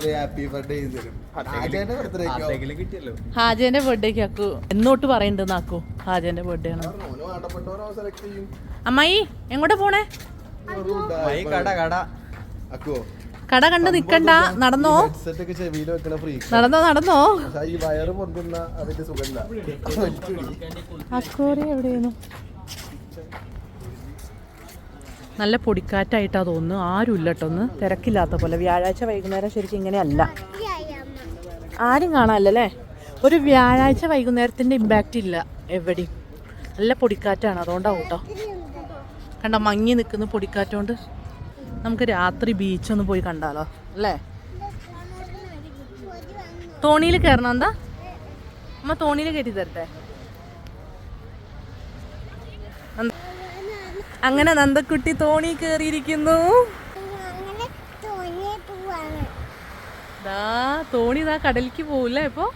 പറഞ്ഞ happy birthday ചെയ്ത് തരും കിട്ടിയല്ലോ. ഹാജന്റെ ബർത്ത്ഡേക്ക് ആക്കൂ. എന്നോട്ട് പറയണ്ടെന്ന് ആക്കൂ. ഹാജന്റെ ബർത്ത്ഡേ ആണ്. അമ്മായി എങ്ങോട്ടാ പോണേ? കട കട. അക്കോ കട കണ്ട് നിക്കണ്ട. നടന്നോ? നടന്നോ നടന്നോ? പക്ഷെ ഈ വയറ് പൊന്തുന്ന അതിന്റെ സുഖമില്ല. അക്കോറി എവിടെയാണ് നല്ല പൊടിക്കാറ്റായിട്ടാ തോന്നുന്നു. ആരും ഇല്ലട്ടൊന്ന് തിരക്കില്ലാത്ത പോലെ. വ്യാഴാഴ്ച വൈകുന്നേരം ശരിക്കും ഇങ്ങനെയല്ല. ആരും കാണാനല്ലേ ഒരു വ്യാഴാഴ്ച വൈകുന്നേരത്തിന്റെ ഇമ്പാക്റ്റ് ഇല്ല എവിടെയും. നല്ല പൊടിക്കാറ്റാണ്. അതുകൊണ്ടാവും കേട്ടോ കണ്ട മങ്ങി നിൽക്കുന്ന പൊടിക്കാറ്റുകൊണ്ട് നമുക്ക് രാത്രി ബീച്ചൊന്ന് പോയി കണ്ടാലോ അല്ലേ? തോണിയിൽ കയറണം എന്താ? അമ്മ തോണിയിൽ കയറ്റി തരട്ടെ? അങ്ങനെ നന്ദക്കുട്ടി തോണി കയറിയിരിക്കുന്നു ദാ തോണി ദാ കടലിക്ക് പോവില്ലേ ഇപ്പോ?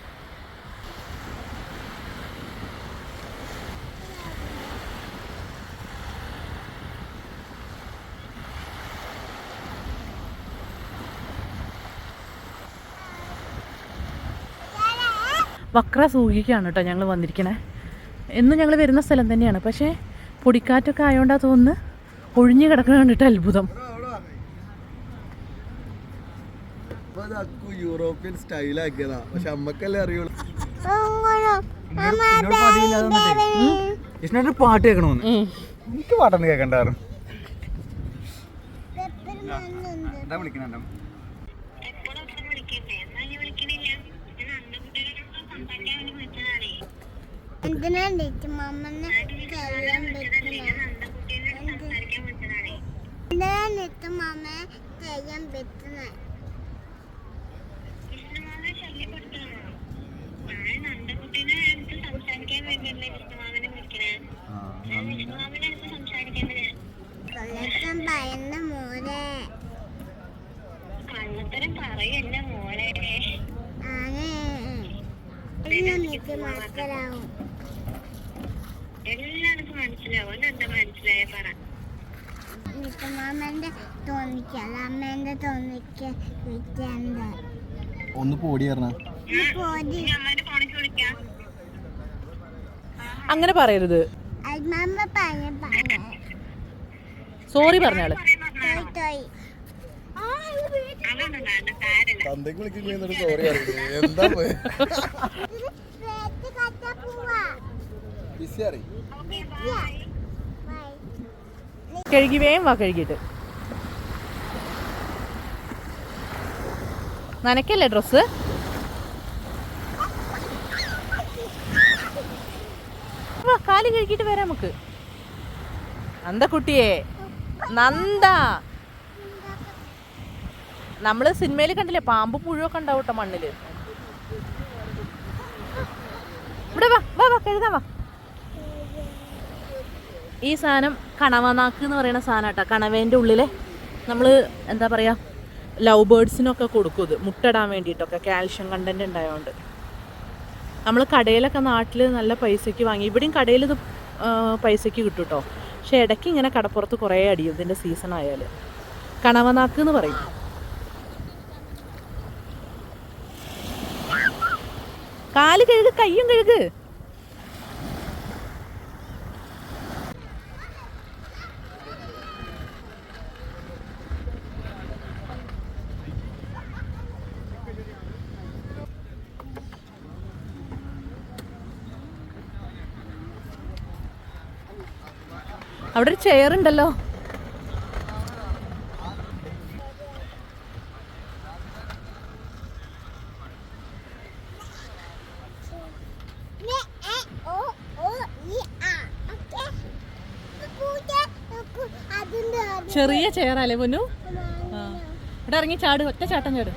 വക്ര സൂഹിക്കാണ് കേട്ടോ ഞങ്ങൾ വന്നിരിക്കണേ. എന്നും ഞങ്ങൾ വരുന്ന സ്ഥലം തന്നെയാണ്. പക്ഷേ പൊടിക്കാറ്റൊക്കെ ആയതുകൊണ്ടാ തോന്നുന്നു. ഒഴിഞ്ഞു കിടക്കണ കണ്ടിട്ട് അത്ഭുതം. യൂറോപ്യൻ സ്റ്റൈലാക്കിയതാ. പക്ഷെ അമ്മക്കല്ലേ അറിയുള്ളൂ. കൃഷ്ണന്റെ പാട്ട് കേൾക്കണമെന്ന് എനിക്ക് പാട്ടൊന്നും കേൾക്കണ്ടായിരുന്നു. എന്താ ഡേറ്റ് എന്തിനാണ് മമ്മനെ എത്തും അമ്മ തെയ്യം മമ്മ നിക്കുമാമന്റെ തോന്നിക്കല്ല അമ്മേന്റെ തോന്നിക്ക് ഒന്ന് പോടി അങ്ങനെ പറയരുത്. സോറി പറഞ്ഞാൾ. എന്താ കഴുകി വേഗം വാ കഴുകിയിട്ട്. നനക്കല്ലേ ഡ്രസ്സ്? വാ കാൽ കഴുകിയിട്ട് വരാം നമുക്ക്. നന്ദ കുട്ടിയെ നന്ദ. നമ്മൾ സിനിമയിൽ കണ്ടില്ലേ പാമ്പ് പുഴുവൊക്കെ ഉണ്ടാവും മണ്ണിൽ. ഇവിടെ വാ വാ വാ കഴുകാൻ വാ. ഈ സാധനം കണവനാക്ക് എന്ന് പറയുന്ന സാധനം കേട്ടോ കണവേന്റെ ഉള്ളിലെ നമ്മൾ എന്താ പറയുക ലവ് ബേർഡ്സിനൊക്കെ കൊടുക്കും ഇത്. മുട്ടടാൻ വേണ്ടിയിട്ടൊക്കെ കാൽഷ്യം കണ്ടന്റ് ഉണ്ടായതുകൊണ്ട് നമ്മൾ കടയിലൊക്കെ നാട്ടിൽ നല്ല പൈസയ്ക്ക് വാങ്ങി ഇവിടെയും കടയിൽ ഇത് പൈസയ്ക്ക് കിട്ടും കേട്ടോ പക്ഷേ ഇടയ്ക്ക് ഇങ്ങനെ കടപ്പുറത്ത് കുറേ അടിയും ഇതിന്റെ സീസൺ ആയാൽ കണവനാക്ക് എന്ന് പറയും. കാൽ കഴുക് കയ്യും കഴുക്. അവിടെ ഒരു ചെയർ ഉണ്ടല്ലോ. ചെറിയ ചെയറല്ലേ പൊന്നു? ഇവിടെ ഇറങ്ങി ചാട് ഒറ്റ ചാട്ടം ചാട്.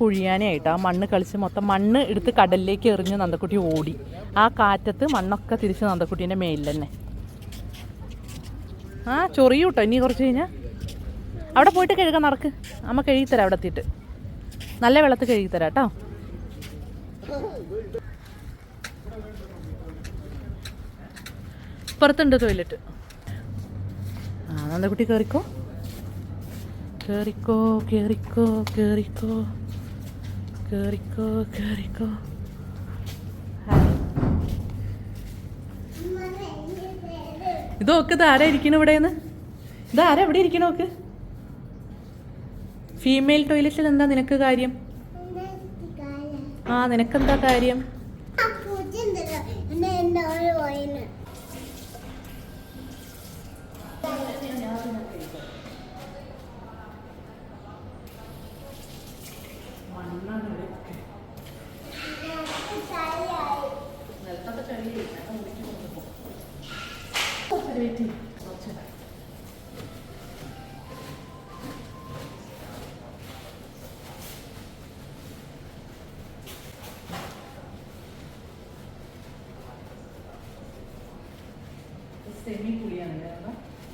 കുഴിയാനായിട്ട് ആ മണ്ണ് കളിച്ച് മൊത്തം മണ്ണ് എടുത്ത് കടലിലേക്ക് എറിഞ്ഞ് നന്ദക്കുട്ടി ഓടി. ആ കാറ്റത്ത് മണ്ണൊക്കെ തിരിച്ച് നന്ദക്കുട്ടീന്റെ മേലിൽ തന്നെ ആ ചൊറിയൂട്ടോ ഇനി കുറച്ച് കഴിഞ്ഞാൽ അവിടെ പോയിട്ട് കഴുകാൻ നടക്ക്. അമ്മ കഴുകിത്തരാം അവിടെ എത്തിയിട്ട്. നല്ല വെള്ളത്തിൽ കഴുകിത്തരാം തരാം കേട്ടോ. പുറത്തുണ്ട് ടോയ്ലറ്റ് ആ നന്ദക്കുട്ടി കയറിക്കോ കയറിക്കോ കയറിക്കോ കയറിക്കോ കയറിക്കോ കേറിക്കോ. ഹായ് ഇതാരാ ഇരിക്കണ ഇവിടെന്ന്? ഇത് ആരാ ഇവിടെ നോക്ക് ഫീമെയിൽ ടോയ്ലറ്റിൽ എന്താ നിനക്ക് കാര്യം? ആ നിനക്കെന്താ കാര്യം ആ പൂച്ച ഉണ്ടല്ലോ എന്നെ എന്നോട് പോയിന്ന്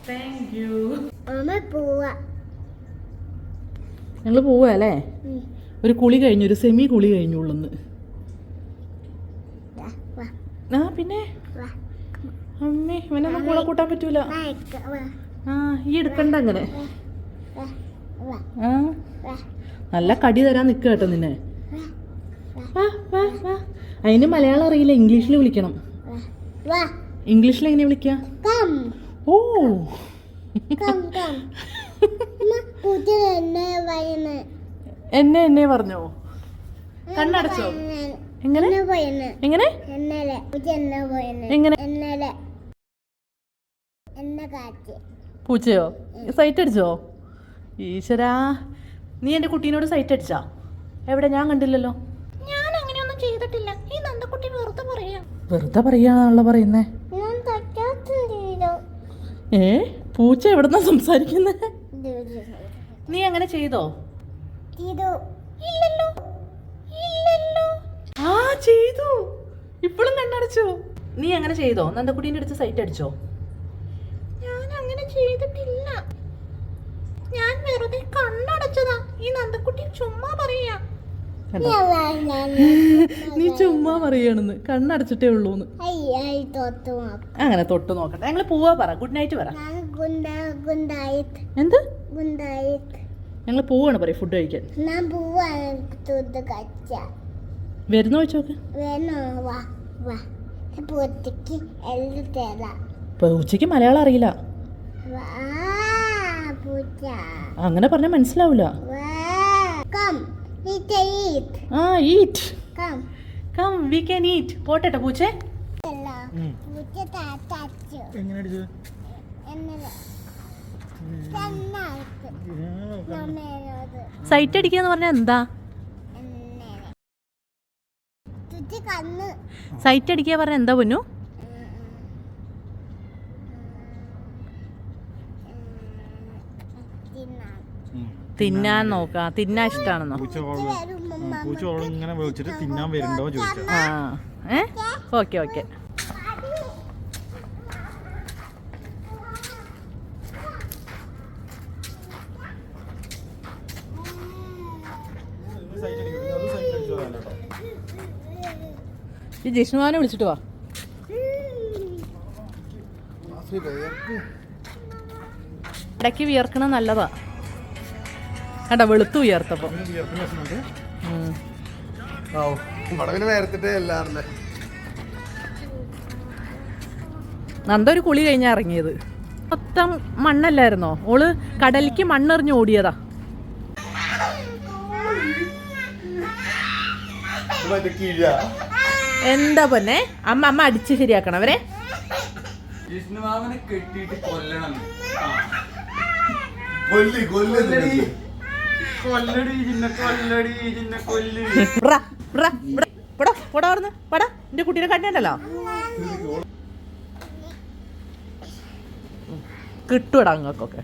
താങ്ക് യു അമ്മ പോവാ. ഞങ്ങൾ പോവാ അല്ലേ? ഒരു കുളി കഴിഞ്ഞു ഒരു സെമി കുളി കഴിഞ്ഞുള്ളൂന്ന്. ആ പിന്നെ? വാ. അമ്മേ ഇവനൊന്നും കൂടെ കൂട്ടാൻ പറ്റൂല. ആ ഈ എടുക്കണ്ട അങ്ങനെ. ആ നല്ല കടി തരാൻ നിൽക്കുക കേട്ടോ നിന്നെ. അതിന് മലയാളം അറിയില്ല ഇംഗ്ലീഷിൽ വിളിക്കണം. ഇംഗ്ലീഷിൽ എങ്ങനെ വിളിക്ക? കം. ഓ. എന്നെ എന്നെ പറഞ്ഞോ? കണ്ണടച്ചോ? എങ്ങനെ? എങ്ങനെ? എങ്ങനെ? പൂച്ചയോ? സൈറ്റ് അടിച്ചോ? ഈശ്വരാ നീ എന്റെ കുട്ടീനോട് സൈറ്റ് അടിച്ചാ? എവിടെ? ഞാൻ കണ്ടില്ലല്ലോ. ഞാൻ അങ്ങനെയൊന്നും ചെയ്തിട്ടില്ല. ഈ നന്ദക്കുട്ടി വെറുതെ പറയാ. വെറുതെ പറയാണല്ലോ പറയുന്നേ. ഏ? പൂച്ച എവിടുന്നാ സംസാരിക്കുന്നത് നീ അങ്ങനെ ചെയ്തോ? ചെയ്തു. ഇല്ലല്ലോ. ഇല്ലല്ലോ. ആ ചെയ്തു. ഇപ്പോഴും കണ്ണടച്ചു. നീ അങ്ങനെ ചെയ്തോ? നന്ദക്കുട്ടീന്റെ അടുത്ത് സൈറ്റ് അടിച്ചോ? ചെയ്തിട്ടില്ല. ഞാൻ വെറുതെ കണ്ണടച്ചതാ. ഈ നന്ദക്കുട്ടി ചുമ്മാ പറയാ. നീ ചുമ്മാ പറയണെന്ന് കണ്ണടച്ചിട്ടേ ഉള്ളൂന്ന്. അങ്ങനെ തൊട്ട് നോക്കട്ടെ. ഞങ്ങൾ പോവാ പറ. ഗുഡ് നൈറ്റ് പറ. ഞാൻ ഗുണ്ട ഗുണ്ടായിട്ട് എന്ത്? ഞങ്ങൾ പോവാണ് പറയും ഫുഡ് കഴിക്കാൻ. വരുന്നോ ചോക്ക് വേണോ വാ വാ. പൂച്ചക്ക് എല്ലാം തരാം. ഇപ്പൊ മലയാളം അറിയില്ല. അങ്ങനെ പറഞ്ഞാൽ മനസ്സിലാവില്ല ആ eat come. Come we can eat പോട്ടെ പൂച്ചേ. സൈറ്റ് അടിക്കുക എന്ന് പറഞ്ഞാൽ എന്താ? സൈറ്റ് അടിക്കുക പറഞ്ഞാൽ എന്താ പൊന്നു തിന്നാൻ തിന്നാൻ നോക്കാം. തിന്നാൻ ഇഷ്ടമാണെന്നോ പൂച്ച ഇങ്ങനെ വിളിച്ചിട്ട് തിന്നാൻ വരുന്നുണ്ടോ ചോദിച്ചു. ആ. ഏ? Okay okay. ഈ ജിഷ്ണുവാനെ വിളിച്ചിട്ട് വാ. ഇടയ്ക്ക് വിയർക്കണം നല്ലതാ. കണ്ട വെളുത്തു ഉയർത്തപ്പോ. നന്ദൊരു നന്ദ ഒരു കുളി കഴിഞ്ഞാ ഇറങ്ങിയത്. മൊത്തം മണ്ണല്ലായിരുന്നോ? ഓൾ കടലിക്ക് മണ്ണെറിഞ്ഞ് ഓടിയതാ. എന്താ പൊന്നെ? അമ്മ അമ്മ അടിച്ച് ശരിയാക്കണം അവരെ. കെട്ടിയിട്ട് കൊല്ലണം. കൊല്ലി കൊല്ലി കൊല്ലടി കൊല്ലടി ചിന്ന കൊല്ല്. ബ്രാ, ബ്രാ, ബ്രാ, പോടാ, പോടാ അവിടുന്ന്, പോടാ. നിന്റെ കുട്ടീനെ കണ്ടല്ലോ കിട്ടൂടാ അങ്ങക്കൊക്കെ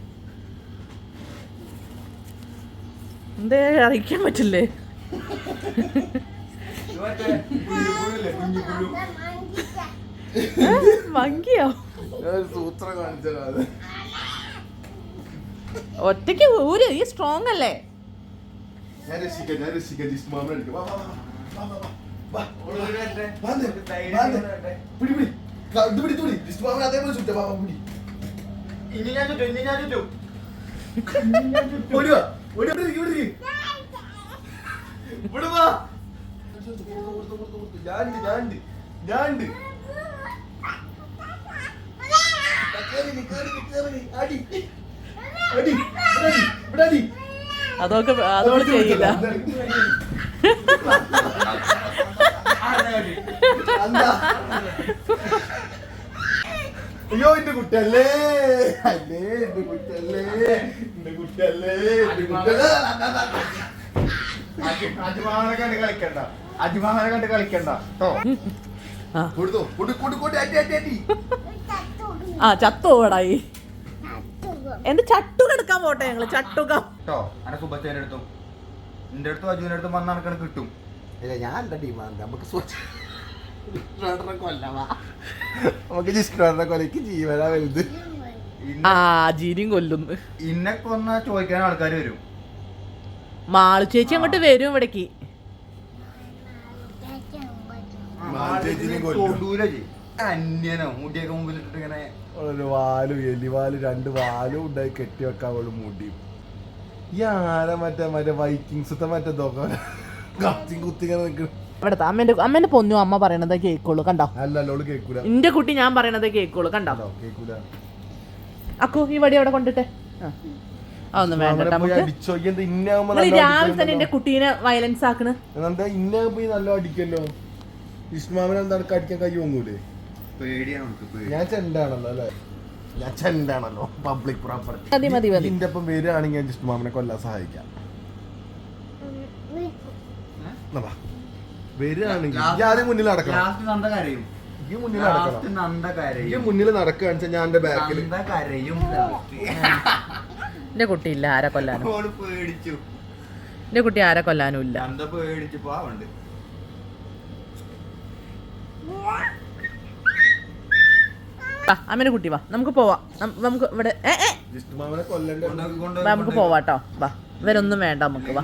എന്തേ അറിയിക്കാൻ പറ്റില്ലേ? വങ്കിയോ? സൂത്രം ഒറ്റയ്ക്ക് ഊര് ഈ സ്ട്രോങ് അല്ലേ? ഞാൻ രക്ഷിക്കാം ഞാൻ രക്ഷിക്കാം ജിസ്റ്റ് മാമനെ അടിക്കാം വാ വാ വാ വാ വാ വാ. പിടി പിടി. ഇത് പിടി തുടി ജിസ്റ്റ് മാമനെ അതേപോലെ ചുറ്റ. വാ പിടി. ഇനി ഞാൻ ചുറ്റും ഇനി ഞാൻ ചുറ്റും. ഓടി വാ ഓടി ഇവിടെ ഇവിടെ വാ. ഞാനുണ്ട് ഞാനുണ്ട് ഞാനുണ്ട്. അടി അടി ഇവിടെ അടി ഇവിടെ അടി. അതൊക്കെ അതോട് ചെയ്യില്ല? അയ്യോ എന്റെ കുട്ടല്ലേ അല്ലേ എന്റെ കുട്ടല്ലേ എന്റെ കുട്ടല്ലേ എന്റെ കുട്ടല്ലേ അജിമാമനെ കണ്ട് കളിക്കണ്ട. അജിമാനെ കണ്ട് കളിക്കണ്ട. കേട്ടോ ആ. ചത്തോടായി എന്ത് ചട്ടുക എടുക്കാൻ പോട്ടെ ഞങ്ങൾ ചട്ടുക കേട്ടോ അടുത്തും? അടുത്തും അജുവിന്റെ അടുത്തും വന്ന കണക്കാണ് കിട്ടും. ഇല്ല ഞാൻ എന്താ ടീമാണ് നമുക്ക് സ്വച്ഛ കൊല്ലവാ. നമുക്ക് ജിസ്റ്റാറിനെ കൊലക്ക് ജീവനാ വലുത്. ആ ജീനിയും കൊല്ലുന്നു. ഇന്നെ കൊന്ന ചോദിക്കാൻ ആൾക്കാർ വരും. മാളു ചേച്ചി അങ്ങോട്ട് വരും ഇവിടേക്ക്. തൊടൂല ചെയ്യും അന്യനോ? മുടിയൊക്കെ മുമ്പിൽ ഇങ്ങനെ ഒരു വാലും എലിവാലും രണ്ട് വാലും ഉണ്ടായി കെട്ടി വെക്കാൻ അവൾ മുടിയും ഈ ആരെ മറ്റേ മറ്റേ വൈക്കിങ്സത്തെ മറ്റേ ദോക്ക കത്തി നിൽക്കണം ഇവിടത്തെ അമ്മേന്റെ അമ്മേന്റെ പൊന്നു അമ്മ പറയണതേ കേക്കുള്ളൂ കണ്ടോ? അല്ല അല്ലോൾ കേക്കൂല. എന്റെ കുട്ടി ഞാൻ പറയണതേ കേക്കുള്ളൂ കണ്ടോ? കേക്കൂല. അക്കു ഈ വടി അവിടെ കൊണ്ടിട്ടെ. അതൊന്നും വേണ്ട നമുക്ക് അടിച്ചോ. ഈ എന്താ ഇന്നാകുമ്പോ നിങ്ങൾ നല്ല രാവിലെ തന്നെ എന്റെ കുട്ടീനെ വയലൻസ് ആക്കണ്. എന്താ ഇന്നാകുമ്പോ ഈ നല്ല അടിക്കല്ലോ? ഇസ്മാമിനെ എന്താണ് കടിക്കാൻ കൈ പേടി ഞാൻ ചെണ്ടാണല്ലോ അല്ലേ? ഞാൻ ചെണ്ടാണല്ലോ പബ്ലിക് പ്രോപ്പർട്ടി ഇതിന്റെ ഒപ്പം വരികയാണെങ്കിൽ ഞാൻ ജിസ്റ്റ് മാമനെ കൊല്ലാൻ സഹായിക്കാം. വരികയാണെങ്കിൽ ആദ്യം മുന്നിൽ നടക്കണം. ഈ മുന്നിൽ നടക്കണം. ഈ മുന്നിൽ നടക്കുകയാണെന്ന് വെച്ചാൽ ഞാൻ എന്റെ ബാക്കിൽ എന്റെ കുട്ടി ഇല്ല ആരെ കൊല്ലാനും? പേടിച്ചു. എന്റെ കുട്ടി ആരെ കൊല്ലാനും ഇല്ല. പേടിച്ചു. പാവുണ്ട്. വാ, അമ്മേനെ കുട്ടി വാ. നമുക്ക് പോവാം. നമുക്ക് ഇവിടെ ഏ ഏ. നമുക്ക് പോവാട്ടോ. വാ ഇവരൊന്നും വേണ്ട നമുക്ക് വാ.